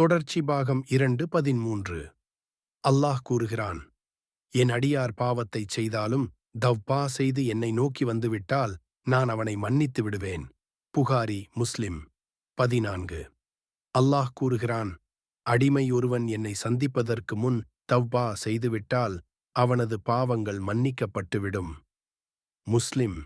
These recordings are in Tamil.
தொடர்ச்சி பாகம் இரண்டு பதிமூன்று அல்லாஹ் கூறுகிறான் என் அடியார் பாவத்தைச் செய்தாலும் தவ்பா செய்து என்னை நோக்கி வந்துவிட்டால் நான் அவனை மன்னித்து விடுவேன். புகாரி முஸ்லிம் பதினான்கு. அல்லாஹ் கூறுகிறான் அடிமை ஒருவன் என்னை சந்திப்பதற்கு முன் தவ்பா செய்துவிட்டால் அவனது பாவங்கள் மன்னிக்கப்பட்டுவிடும். முஸ்லிம்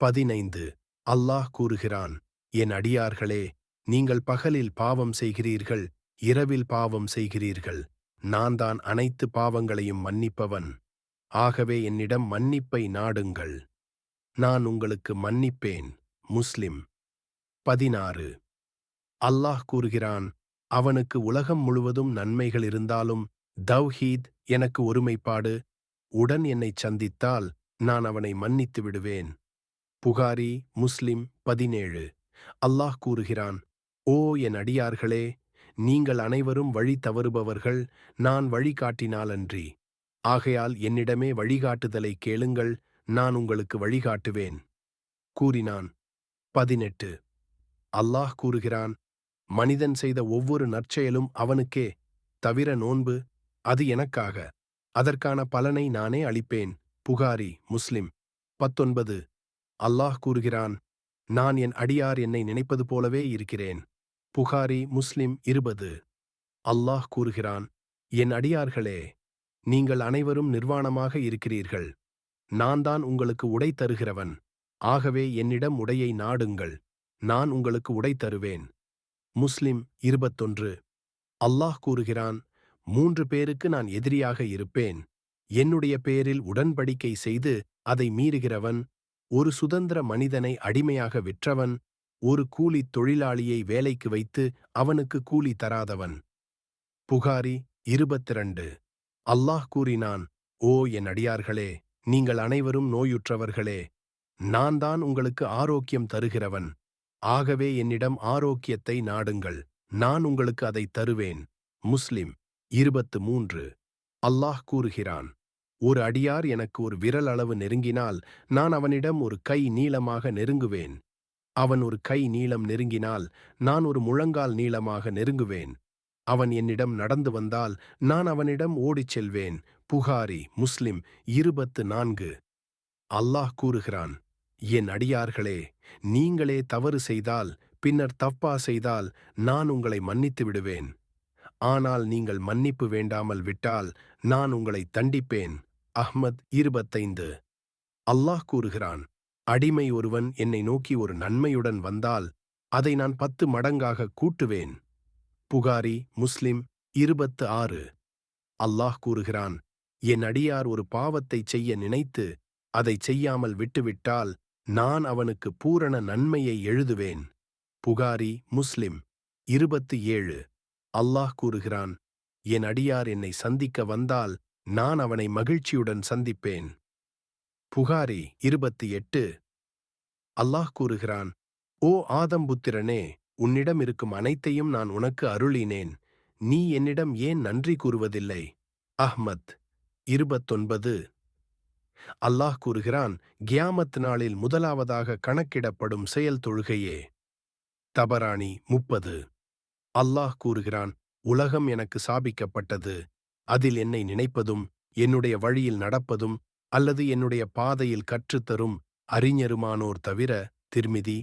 பதினைந்து. அல்லாஹ் கூறுகிறான் என் அடியார்களே நீங்கள் பகலில் பாவம் செய்கிறீர்கள் இரவில் பாவம் செய்கிறீர்கள். நான் தான் அனைத்து பாவங்களையும் மன்னிப்பவன். ஆகவே என்னிடம் மன்னிப்பை நாடுங்கள். நான் உங்களுக்கு மன்னிப்பேன் முஸ்லிம். பதினாறு. அல்லாஹ் கூறுகிறான் அவனுக்கு உலகம் முழுவதும் நன்மைகள் இருந்தாலும் தவ்ஹீத் எனக்கு ஒருமைப்பாடு. உடன் என்னைச் சந்தித்தால் நான் அவனை மன்னித்து விடுவேன். புகாரி முஸ்லிம் பதினேழு. அல்லாஹ் கூறுகிறான் ஓ என் அடியார்களே நீங்கள் அனைவரும் வழி தவறுபவர்கள் நான் வழிகாட்டினாலன்றி ஆகையால் என்னிடமே வழிகாட்டுதலை கேளுங்கள் நான் உங்களுக்கு வழிகாட்டுவேன் கூறினான். பதினெட்டு. அல்லாஹ் கூறுகிறான் மனிதன் செய்த ஒவ்வொரு நற்செயலும் அவனுக்கே தவிர நோன்பு அது எனக்காக. அதற்கான பலனை நானே அளிப்பேன். புகாரி முஸ்லிம். பத்தொன்பது. அல்லாஹ் கூறுகிறான் நான் என் அடியார் என்னை நினைப்பது போலவே இருக்கிறேன். புகாரி முஸ்லிம் இருபது. அல்லாஹ் கூறுகிறான் என் அடியார்களே நீங்கள் அனைவரும் நிர்வாணமாக இருக்கிறீர்கள். நான் தான் உங்களுக்கு உடை தருகிறவன். ஆகவே என்னிடம் உடையை நாடுங்கள். நான் உங்களுக்கு உடை தருவேன். முஸ்லிம் இருபத்தொன்று. அல்லாஹ் கூறுகிறான் மூன்று பேருக்கு நான் எதிரியாக இருப்பேன். என்னுடைய பேரில் உடன்படிக்கை செய்து அதை மீறுகிறவன். ஒரு சுதந்திர மனிதனை அடிமையாக விற்றவன். ஒரு கூலித் தொழிலாளியை வேலைக்கு வைத்து அவனுக்கு கூலி தராதவன். புகாரி இருபத்திரண்டு. அல்லாஹ் கூறினான் ஓ என் அடியார்களே நீங்கள் அனைவரும் நோயுற்றவர்களே நான் தான் உங்களுக்கு ஆரோக்கியம் தருகிறவன். ஆகவே என்னிடம் ஆரோக்கியத்தை நாடுங்கள் நான் உங்களுக்கு அதை தருவேன். முஸ்லிம் இருபத்து மூன்று அல்லாஹ் கூறுகிறான் ஒரு அடியார் எனக்கு ஒரு விரல் அளவு நெருங்கினால் நான் அவனிடம் ஒரு கை நீளமாக நெருங்குவேன். அவன் ஒரு கை நீளம் நெருங்கினால் நான் ஒரு முழங்கால் நீளமாக நெருங்குவேன். அவன் என்னிடம் நடந்து வந்தால் நான் அவனிடம் ஓடிச் செல்வேன். புகாரி முஸ்லிம் இருபத்து நான்கு. அல்லாஹ் கூறுகிறான் என் அடியார்களே நீங்களே தவறு செய்தால் பின்னர் தப்பா செய்தால் நான் உங்களை மன்னித்து விடுவேன். ஆனால் நீங்கள் மன்னிப்பு வேண்டாமல் விட்டால் நான் உங்களை தண்டிப்பேன். அஹ்மத் இருபத்தைந்து. அல்லாஹ் கூறுகிறான் அடிமை ஒருவன் என்னை நோக்கி ஒரு நன்மையுடன் வந்தால் அதை நான் பத்து மடங்காக கூட்டுவேன். புகாரி முஸ்லிம் இருபத்து ஆறு. அல்லாஹ் கூறுகிறான் என் அடியார் ஒரு பாவத்தைச் செய்ய நினைத்து அதைச் செய்யாமல் விட்டுவிட்டால் நான் அவனுக்கு பூரண நன்மையை எழுதுவேன். புகாரி முஸ்லிம் இருபத்து ஏழு. அல்லாஹ் கூறுகிறான் என் அடியார் என்னை சந்திக்க வந்தால் நான் அவனை மகிழ்ச்சியுடன் சந்திப்பேன். புகாரி இருபத்தி எட்டு. அல்லாஹ் கூறுகிறான் ஓ ஆதம்புத்திரனே உன்னிடம் இருக்கும் அனைத்தையும் நான் உனக்கு அருளினேன். நீ என்னிடம் ஏன் நன்றி கூறுவதில்லை? அஹ்மத் இருபத்தொன்பது. அல்லாஹ் கூறுகிறான் கியாமத் நாளில் முதலாவதாக கணக்கிடப்படும் செயல் தொழுகையே. தபராணி முப்பது. அல்லாஹ் கூறுகிறான் உலகம் எனக்கு சாபிக்கப்பட்டது. அதில் என்னை நினைப்பதும் என்னுடைய வழியில் நடப்பதும் அல்லது என்னுடைய பாதையில் கற்றுத்தரும் அறிஞருமானோர் தவிர திருமிதி